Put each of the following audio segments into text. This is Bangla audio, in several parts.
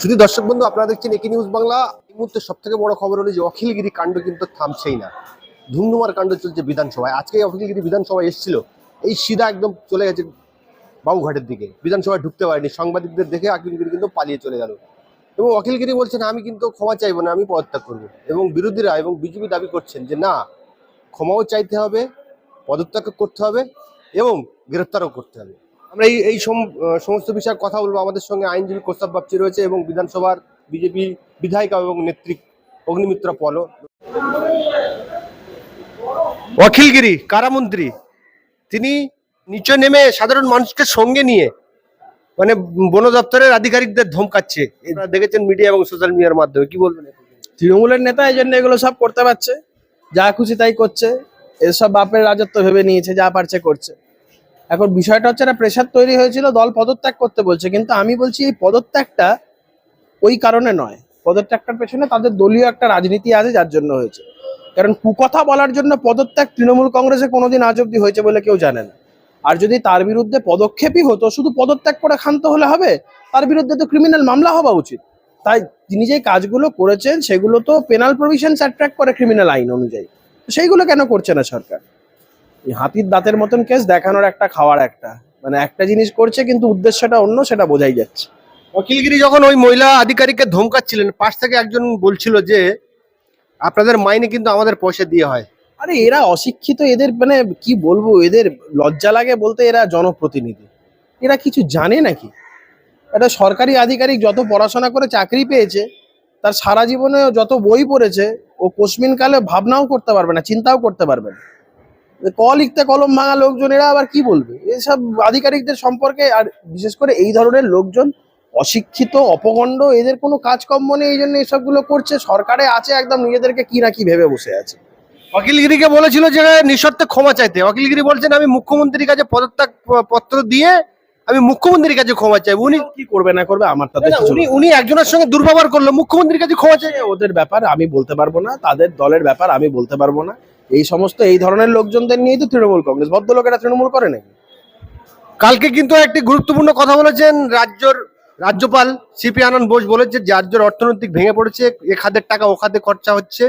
শুধু দর্শক বন্ধু, আপনারা দেখছেন একি নিউজ বাংলা। এই মুহূর্তে সব থেকে বড় খবর হলো যে অখিলগিরি কাণ্ড কিন্তু থামছেই না। ধুমধুমার কাণ্ড চলছে বিধানসভায়। আজকে অখিলগিরি বিধানসভায় এসেছিল। এই সিধা একদম চলে গেছে বাবুঘাটের দিকে। বিধানসভায় ঢুকতে পারেনি। সাংবাদিকদের দেখে অখিলগিরি কিন্তু পালিয়ে চলে গেল। এবং অখিলগিরি বলছেন, আমি কিন্তু ক্ষমা চাইব না, আমি পদত্যাগ করব। এবং বিরোধীরা এবং বিজেপি দাবি করছেন যে, না, ক্ষমাও চাইতে হবে পদত্যাগ করতে হবে এবং গ্রেপ্তারও করতে হবে। আমরা এই এই সম- সমস্ত বিষয়ে কথা বলব। আমাদের সঙ্গে আইনজীবী কোস্তাব বাগচি রয়েছে এবং বিধানসভার বিজেপি বিধায়িকা এবং নেত্রী অগ্নিমিত্রা পল অখিলগিরি কারামন্ত্রী তিনি নিচে নেমে সাধারণ মানুষকে সঙ্গে নিয়ে মানে বন দপ্তরের আধিকারিকদের ধমকাচ্ছে। এটা দেখেছেন মিডিয়া এবং সোশ্যাল মিডিয়ার মাধ্যমে। কি বলবেন তৃণমূলের নেতা এই জন্য এগুলো সব করতে পারছে। যা খুশি তাই করছে। এসব বাপের রাজত্ব ভেবে নিয়েছে যা পারছে করছে। এখন বিষয়টা হচ্ছে একটা প্রেশার তৈরি হয়েছিল, দল পদত্যাগ করতে বলছে, কিন্তু আমি বলছি এই পদত্যাগটা ওই কারণে নয়। পদত্যাগটার পেছনে তাদের দলীয় একটা রাজনীতি আছে, যার জন্য হয়েছে। কারণ কুকথা বলার জন্য পদত্যাগ তৃণমূল কংগ্রেসে কোনোদিন আজ অব্দি হয়েছে বলে কেউ জানে না। আর যদি তার বিরুদ্ধে পদক্ষেপই হতো, শুধু পদত্যাগ করে ক্ষান্ত হলে হবে? তার বিরুদ্ধে তো ক্রিমিনাল মামলা হওয়া উচিত। তাই তিনি যে কাজগুলো করেছেন, সেগুলো তো পেনাল প্রভিশন অ্যাট্রাক্ট করে ক্রিমিনাল আইন অনুযায়ী। সেইগুলো কেন করছে না সরকার? হাতির দাঁতের মতন কেস দেখানোর একটা খাওয়ার একটা। মানে একটা জিনিস করছে কিন্তু উদ্দেশ্যটা অন্য সেটা বোঝাই যাচ্ছে। অখিলগিরি যখন ওই মহিলা আধিকারিককে ধমকাচ্ছিলেন পাশ থেকে একজন বলছিল যে আপনাদের মাইনে কিন্তু আমাদের পয়সা দিয়ে হয়। আরে এরা অশিক্ষিত এদের মানে কি বলব এদের লজ্জা লাগে বলতে এরা জনপ্রতিনিধি। এরা কিছু জানে নাকি? একটা সরকারি আধিকারিক যত পড়াশোনা করে চাকরি পেয়েছে তার সারা জীবনে যত বই পড়েছে ও কোশ্মিন কালে ভাবনাও করতে পারবে না চিন্তাও করতে পারবে না। ক লিখতে কলম ভাঙা লোকজন এরা আবার কি বলবে? এসব আধিকারিকদের সম্পর্কে আর বিশেষ করে এই ধরনের লোকজন অশিক্ষিত অপগণ্ড এদের কোনো কাজকর্ম নেই এই জন্য এসবগুলো করছে। সরকারে আছে একদম নিজেদেরকে কি না কি ভেবে বসে আছে। অখিলগিরিকে বলেছিল যে নিঃশর্তে ক্ষমা চাইতে। অখিলগিরি বলছেন আমি মুখ্যমন্ত্রীর কাছে পদত্যাগ পত্র দিয়ে আমি মুখ্যমন্ত্রীর কাছে ক্ষমা চাই উনি কি করবে না করবে আমার কিছু উনি উনি একজনের সঙ্গে দুর্ব্যবহার করল। মুখ্যমন্ত্রীর কাছে ক্ষমা চাই ওদের ব্যাপার আমি বলতে পারব না তাদের দলের ব্যাপার আমি বলতে পারব না। এই সমস্ত এই ধরনের লোকজনদের নিয়েই তো তৃণমূল কংগ্রেস। ভদ্রলোকেরা তৃণমূল করে নাকি? কালকে কিন্তু একটি গুরুত্বপূর্ণ কথা বলেছেন রাজ্যর রাজ্যপাল সিপি আনন্দ বোস বলেছে যে রাজ্যের অর্থনৈতিক ভেঙে পড়েছে এ খাদের টাকা ও খাদে খরচা হচ্ছে।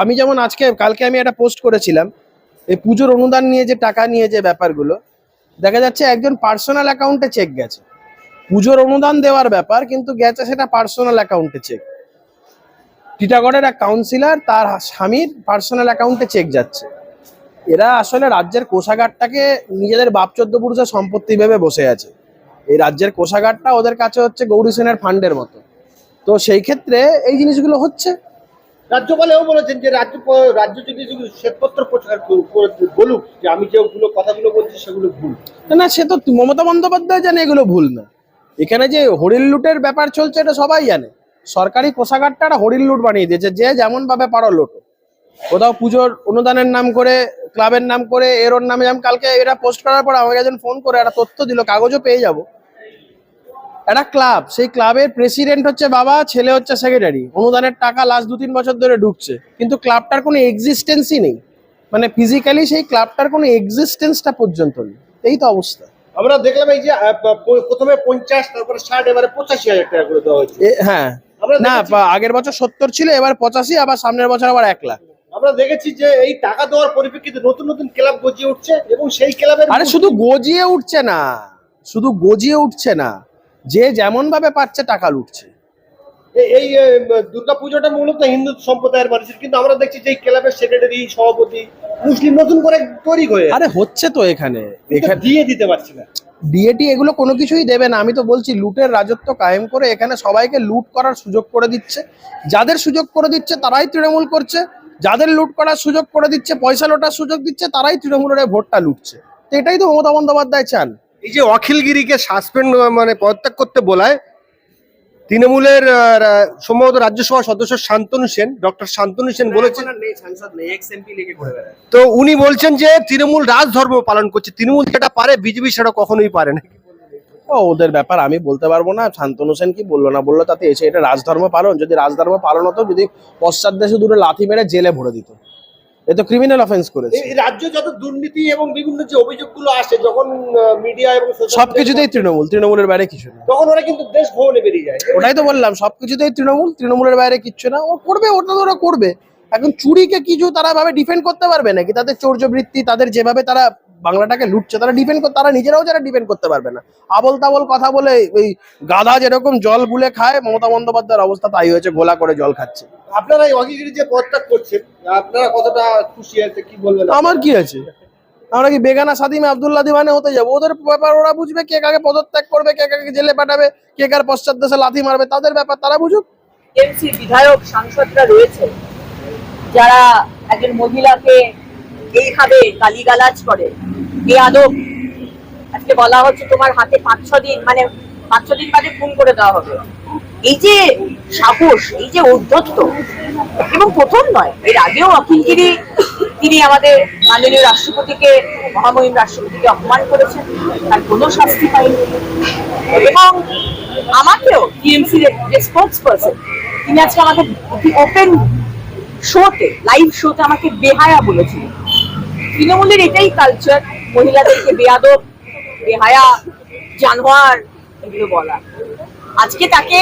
আমি যেমন আজকে কালকে আমি একটা পোস্ট করেছিলাম এই পুজোর অনুদান নিয়ে যে টাকা নিয়ে যে ব্যাপারগুলো দেখা যাচ্ছে একজন পার্সোনাল অ্যাকাউন্টে চেক গেছে। পুজোর অনুদান দেওয়ার ব্যাপার কিন্তু গেছে সেটা পার্সোনাল অ্যাকাউন্টে চেক। টিটাগড়ের এক কাউন্সিলর তার স্বামীর পার্সোনাল অ্যাকাউন্টে চেক যাচ্ছে। এরা আসলে রাজ্যের কোষাগারটাকে নিজেদের বাপ চোদ্দ পুরুষের সম্পত্তি ভেবে বসে আছে। এই রাজ্যের কোষাগারটা ওদের কাছে হচ্ছে গৌরী সেনের ফান্ডের মতো। তো সেই ক্ষেত্রে এই জিনিসগুলো হচ্ছে। রাজ্যপাল এও বলেছেন যে রাজ্য রাজ্য যদি শ্বেতপত্র প্রচার বলুক যে আমি যেগুলো কথাগুলো বলছি সেগুলো ভুল। না না সে তো মমতা বন্দ্যোপাধ্যায় জানে এগুলো ভুল না। এখানে যে হরিল লুটের ব্যাপার চলছে এটা সবাই জানে। সরকারি কোষাগারটা একটা হরিণ লুট বানিয়ে দিয়েছে যে যেমন ভাবে পারো লোটো। কোথাও পুজোর অনুদানের নাম করে ক্লাবের নাম করে এর ওর নামে যেমন কালকে এরা পোস্ট করার পর আমাকে একজন ফোন করে একটা তথ্য দিল কাগজও পেয়ে যাব। একটা ক্লাব সেই ক্লাবের প্রেসিডেন্ট হচ্ছে বাবা ছেলে হচ্ছে সেক্রেটারি অনুদানের টাকা লাস্ট দু তিন বছর ধরে ঢুকছে। কিন্তু ক্লাবটার কোনো এক্সিস্টেন্সই নেই। মানে ফিজিক্যালি সেই ক্লাবটার কোনো এক্সিস্টেন্সটা পর্যন্ত নেই। এই তো অবস্থা। আমরা দেখলাম এই যে প্রথমে পঞ্চাশ তারপরে ষাট এবারে পঁচাশি হাজার টাকা করে দেওয়া হয়েছে। হ্যাঁ। না আগের বছর সত্তর ছিল এবার পঁচাশি আবার সামনের বছর আবার এক লাখ। আমরা দেখেছি যে এই টাকা দেওয়ার পরিপ্রেক্ষিতে নতুন নতুন ক্লাব গজিয়ে উঠছে এবং সেই ক্লাবের আরে শুধু গজিয়ে উঠছে না শুধু গজিয়ে উঠছে না যে যেমন ভাবে পাচ্ছে টাকা লুটছে। এই- এই দুর্গা পুজোটা মূলত হিন্দু সম্প্রদায়ের মানুষের কিন্তু আমরা দেখছি যে ক্লাবের সেক্রেটারি সভাপতি মুসলিম নতুন করে তৈরি হয়ে আরে হচ্ছে তো এখানে। দিয়ে দিতে পারছি না। ডিএটি এগুলো কোনো কিছুই দেবে না। আমি তো বলছি লুটের রাজত্ব কায়েম করে এখানে সবাইকে লুট করার সুযোগ করে দিচ্ছে। যাদের সুযোগ করে দিচ্ছে তারাই তৃণমূল করছে। যাদের লুট করার সুযোগ করে দিচ্ছে পয়সা লোটার সুযোগ দিচ্ছে তারাই তৃণমূলের ভোটটা লুটছে। তো এটাই তো মমতা বন্দ্যোপাধ্যায় চান। এই যে অখিলগিরিকে সাসপেন্ড মানে পদত্যাগ করতে বলায় তৃণমূলের সম্ভবত রাজ্যসভা সদস্য শান্তনু সেন ডক্টর শান্তনু সেন বলেছেন তো উনি বলছেন যে তৃণমূল রাজধর্ম পালন করছে। তৃণমূল যেটা পারে বিজেপি সেটা কখনোই পারে না। ও ওদের ব্যাপার আমি বলতে পারব না। শান্তনু সেন কি বলল না বলল? তাতে এসে এটা রাজধর্ম পালন। যদি রাজধর্ম পালন হতো যদি পশ্চাৎ দেশে দূরে লাথি মেরে জেলে ভরে দিত। এ তো ক্রিমিনাল অফেন্স করেছে। এই রাজ্য যত দুর্নীতি এবং বিভিন্ন যে অভিযোগগুলো আসে যখন মিডিয়া এবং সবকিছুতেই তৃণমূল তৃণমূলের বাইরে কিছু না। তখন ওরা কিন্তু দেশ ভ্রমণে বেরিয়ে যায়। ওটাই তো বললাম সবকিছুতেই তৃণমূল তৃণমূলের বাইরে কিচ্ছু না। ও করবে ওটা তো ওরা করবে। এখন চুরিকে কিছু তারা ভাবে ডিফেন্ড করতে পারবে নাকি? তাদের চৌর্যবৃত্তি তাদের যেভাবে তারা বাংলাটাকে লুটছে তারা ডিপেন্ড তারা নিজেরাও যারা ডিপেন্ড করতে পারবে না। আবল তাবল কথা বলে ওই গাধা যেরকম জল গুলে খায় মমতা বন্দ্যোপাধ্যায়ের অবস্থা তাই হয়েছে গোলা করে জল খাচ্ছে। আপনারা এই যে পদত্যাগ করছেন আপনারা কতটা খুশি আছে কি বলবেন? আমার কি আছে? আমরা কি বেগানা সাদিমে আব্দুল্লাহ দিওয়ানে হতে যাব? ওদের ব্যাপার ওরা বুঝবে কে কাকে পদত্যাগ করবে কে কাকে জেলে পাঠাবে কে কার পশ্চাৎ দেশে লাথি মারবে তাদের ব্যাপার তারা বুঝুক। টিএমসি বিধায়ক সাংসদরা রয়েছে যারা একজন মহিলাকে এইভাবে গালিগালাজ করে। বেয়াদব আজকে বলা হচ্ছে তোমার হাতে পাঁচ, ছ দিন মানে পাঁচ, ছ দিন বাদে খুন করে দেওয়া হবে। এই যে সাহস, এই যে ঔদ্ধত্য এবং প্রথম নয়, এর আগেও অখিলগিরি তিনি আমাদের মাননীয় রাষ্ট্রপতিকে, মহামহিম রাষ্ট্রপতিকে অপমান করেছেন, তার কোনো শাস্তি পায়নি এবং আমাকেও টিএমসি রেসপন্স পার্সন তিনি আজকে আমাকে ওপেন শোতে লাইভ শোতে আমাকে বেহায়া বলেছিলেন। তৃণমূলের এটাই কালচার মহিলাদেরকে বেয়াদব, বেহায়া, জানোয়ার এগুলো বলা। আজকে তাকে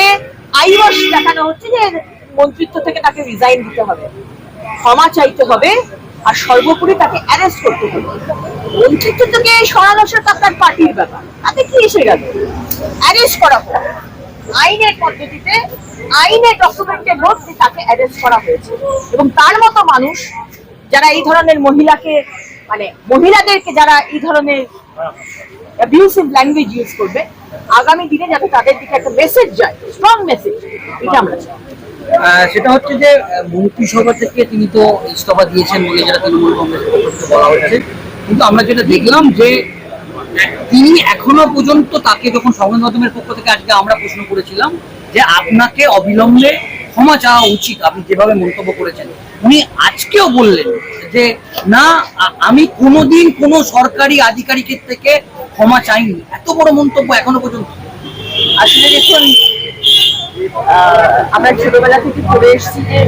আইওয়াস দেখানো হচ্ছে যে মন্ত্রিত্ব থেকে তাকে রিজাইন দিতে হবে, ক্ষমা চাইতে হবে, আর সর্বোপরি তাকে অ্যারেস্ট করতে হবে। মন্ত্রিত্ব থেকে সরানো সেটা তার পার্টির ব্যাপার। তাতে কি এসে গেল? অ্যারেস্ট করা হোক। আইনের পদ্ধতিতে, আইনের ডকুমেন্টের মধ্যে তাকে অ্যারেস্ট করা হয়েছে। এবং তার মতো মানুষ, যারা এই ধরনের মহিলাকে মানে মহিলাদেরকে যারা এই ধরনের অ্যাবিউসিভ ল্যাঙ্গুয়েজ ইউজ করবে, আগামী দিনে যাতে তাদের দিকে একটা মেসেজ যায় স্ট্রং মেসেজ এটা আমরা সেটা হচ্ছে যে মন্ত্রিসভা থেকে তিনি তো ইস্তফা দিয়েছেন বলে যেটা তৃণমূল থেকে বলা হচ্ছে কিন্তু আমরা যেটা দেখলাম যে, তিনি এখনও পর্যন্ত তাকে যখন সংবাদ মাধ্যমের পক্ষ থেকে আজকে আমরা প্রশ্ন করেছিলাম যে, আপনাকে অবিলম্বে ক্ষমা চাওয়া উচিত, আপনি যেভাবে মন্তব্য করেছেন। উনি আজকেও বললেন যে, না আমি কোনোদিন কোনো সরকারি আধিকারিকের থেকে ক্ষমা চাইনি। এত বড় মন্তব্য এখনও পর্যন্ত। আসলে দেখুন আমরা ছোটবেলা থেকে পড়ে এসেছি যে,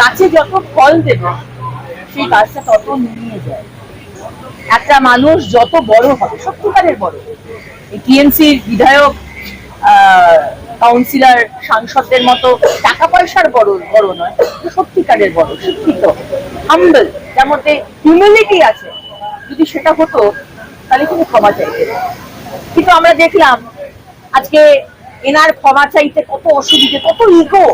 গাছে যত ফল দেবে, সেই গাছটা তত নিয়ে যায়। একটা মানুষ যত বড় হবে, সত্যিকারের বড়। টিএমসির বিধায়ক কাউন্সিলর সাংসদদের মতো টাকা পয়সার বড় বড় নয় সত্যিকারের বড়, শিক্ষিত হাম্বল যার মধ্যে হিউমিলিটি আছে। যদি সেটা হতো, তাহলে তিনি ক্ষমা চাইতেন কিন্তু আমরা দেখলাম, আজকে এনার ক্ষমা চাইতে কত অসুবিধে, কত ইগো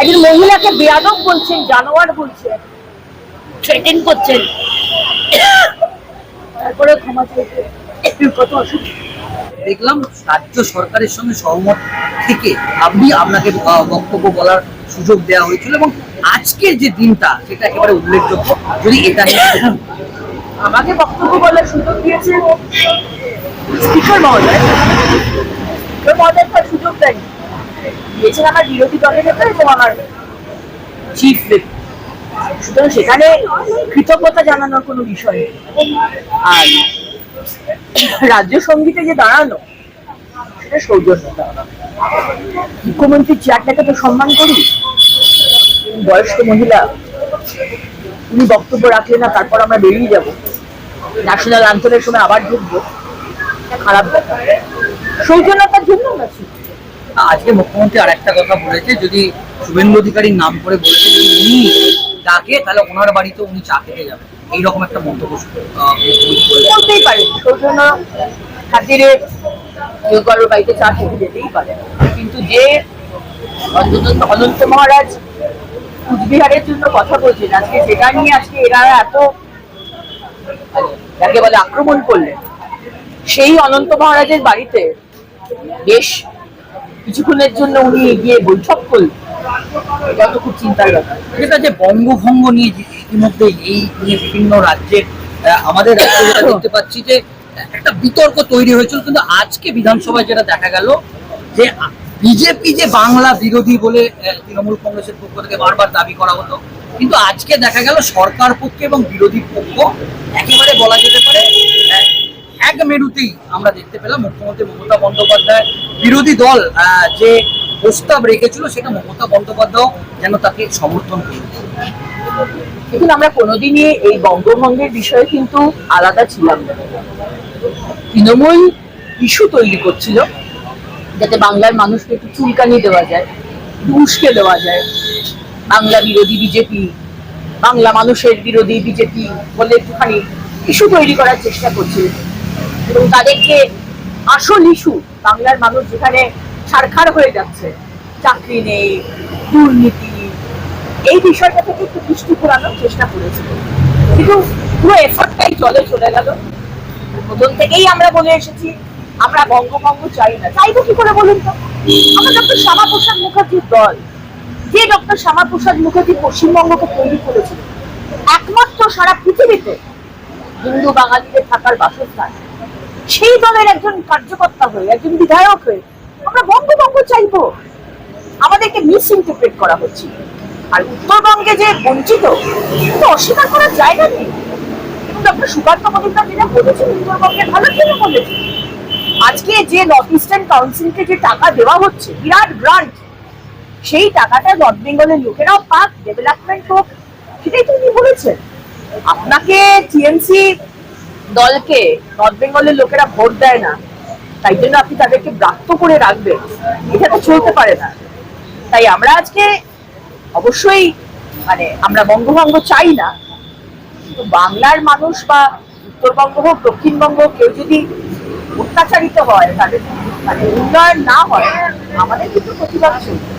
একজন মহিলাকে বেয়াদব বলছেন, জানোয়ার বলছেন থ্রেটেন করছেন। তারপরে ক্ষমা চাইতে কত অসুবিধা। দেখলাম রাজ্য সরকারের সঙ্গে সহমত থেকে আপনি আপনাকে বক্তব্য বলার সুযোগ দেওয়া হয়েছিল এবং আজকের যে দিনটা সেটা একেবারে উল্লেখযোগ্য। যদি এটা আমাকে বক্তব্য বলার সুযোগ দিয়েছে স্পিকার মহোদয়। সুযোগ দেয়নি। সেখানে কৃতজ্ঞতা জানানোর কোনো বিষয় আর রাজ্য সঙ্গীতে যে দাঁড়ানো, সেটা সৌজন্যতা। মুখ্যমন্ত্রীর চেয়ারটাকে তো সম্মান করি। বয়স্ক মহিলা, উনি বক্তব্য রাখলেন না, তারপর আমরা বেরিয়ে যাব। ন্যাশনাল আন্তরের সময় আবার ঢুকবো। খারাপ ব্যাপার। সৌজন্যতার জন্য আজকে মুখ্যমন্ত্রী আর একটা কথা বলেছে, যদি শুভেন্দু অধিকারীর নাম করে বলেছে উনি ডাকে, তাহলে ওনার বাড়িতে উনি চা খেতে যাবেন। এইরকম একটা মন্তব্য বলতেই পারে সৌজন্য খাতিরে কেউ কারোর বাড়িতে চা খেতে যেতেই পারে কিন্তু যে অনন্ত মহারাজ কুচবিহারের জন্য কথা বলছেন আজকে সেটা নিয়ে আজকে এরা এত মানে যাকে বলে আক্রমণ করলেন সেই অনন্ত মহারাজের বাড়িতে বেশ কিছুক্ষণের জন্য উনি গিয়ে বৈঠক করলেন। এটা তো খুব চিন্তার ব্যাপার। যেটা যে বঙ্গভঙ্গ নিয়ে ইতিমধ্যে এই বিভিন্ন রাজ্যে আমাদের রাজ্যে যেটা দেখতে পাচ্ছি যে একটা বিতর্ক তৈরি হয়েছিল কিন্তু আজকে বিধানসভায় যেটা দেখা গেল যে বিজেপি যে বাংলা বিরোধী বলে তৃণমূল কংগ্রেসের পক্ষ থেকে বারবার দাবি করা হতো কিন্তু আজকে দেখা গেল সরকার পক্ষে এবং বিরোধী পক্ষ একেবারে বলা যেতে পারে এক মেরুতেই আমরা দেখতে পেলাম মুখ্যমন্ত্রী মমতা বন্দ্যোপাধ্যায় বিরোধী দল আহ, যে প্রস্তাব রেখেছিল সেটা মমতা বন্দ্যোপাধ্যায় যেন তাকে সমর্থন করেছে দেখুন আমরা কোনোদিনই এই বঙ্গভঙ্গের বিষয়ে কিন্তু আলাদা ছিলাম না। তৃণমূল ইস্যু তৈরি করছিল, যাতে বাংলার মানুষকে একটু চুলকানি দেওয়া যায় উস্কে দেওয়া যায়। বাংলা বিরোধী বিজেপি, বাংলা মানুষের বিরোধী বিজেপি বলে একটুখানি ইস্যু তৈরি করার চেষ্টা করছিল। এবং তাদেরকে আসল ইস্যু, বাংলার মানুষ যেখানে সারখার হয়ে যাচ্ছে, চাকরি নেই, দুর্নীতি এই বিষয়টা থেকে একটু দৃষ্টি ঘোরানোর চেষ্টা করেছিল। কিন্তু পুরো এফর্টটাই জলে চলে গেল। প্রথম থেকেই আমরা বলে এসেছি, আমরা বঙ্গভঙ্গ চাই না। চাইব কি করে বলুন তো? আমরা ডক্টর শ্যামাপ্রসাদ মুখার্জির দল। যে ডক্টর শ্যামাপ্রসাদ মুখার্জি পশ্চিমবঙ্গকে তৈরি করেছিল, একমাত্র সারা পৃথিবীতে হিন্দু বাঙালিদের থাকার বাসস্থান। সেই দলের একজন কার্যকর্তা হয়ে, একজন বিধায়ক হয়ে আমরা বঙ্গভঙ্গ চাইব। আমাদেরকে মিস ইন্টারপ্রেট করা হচ্ছে। আর উত্তরবঙ্গে যে বঞ্চিত অস্বীকার করার জায়গা নেই। বলেছেন ভালো কেন বলেছেন? আজকে যে নর্থ ইস্টার্ন কাউন্সিলকে যে টাকা দেওয়া হচ্ছে, বিরাট গ্রান্ট সেই টাকাটা নর্থ বেঙ্গলের লোকেরাও পাক ডেভেলপমেন্ট হোক বলেছেন। আপনাকে দলকে নর্থ বেঙ্গলের লোকেরা ভোট দেয় না, তাই জন্য আপনি তাদেরকে ব্রাত্য করে রাখবেন। এটা তো চলতে পারে না। তাই আমরা আজকে অবশ্যই মানে আমরা বঙ্গভঙ্গ চাই না, কিন্তু বাংলার মানুষ বা উত্তরবঙ্গ হোক, দক্ষিণবঙ্গ কেউ যদি অত্যাচারিত হয়, তাদের মানে উন্নয়ন না হয়, আমাদের কিন্তু প্রতিবাদ চলবে।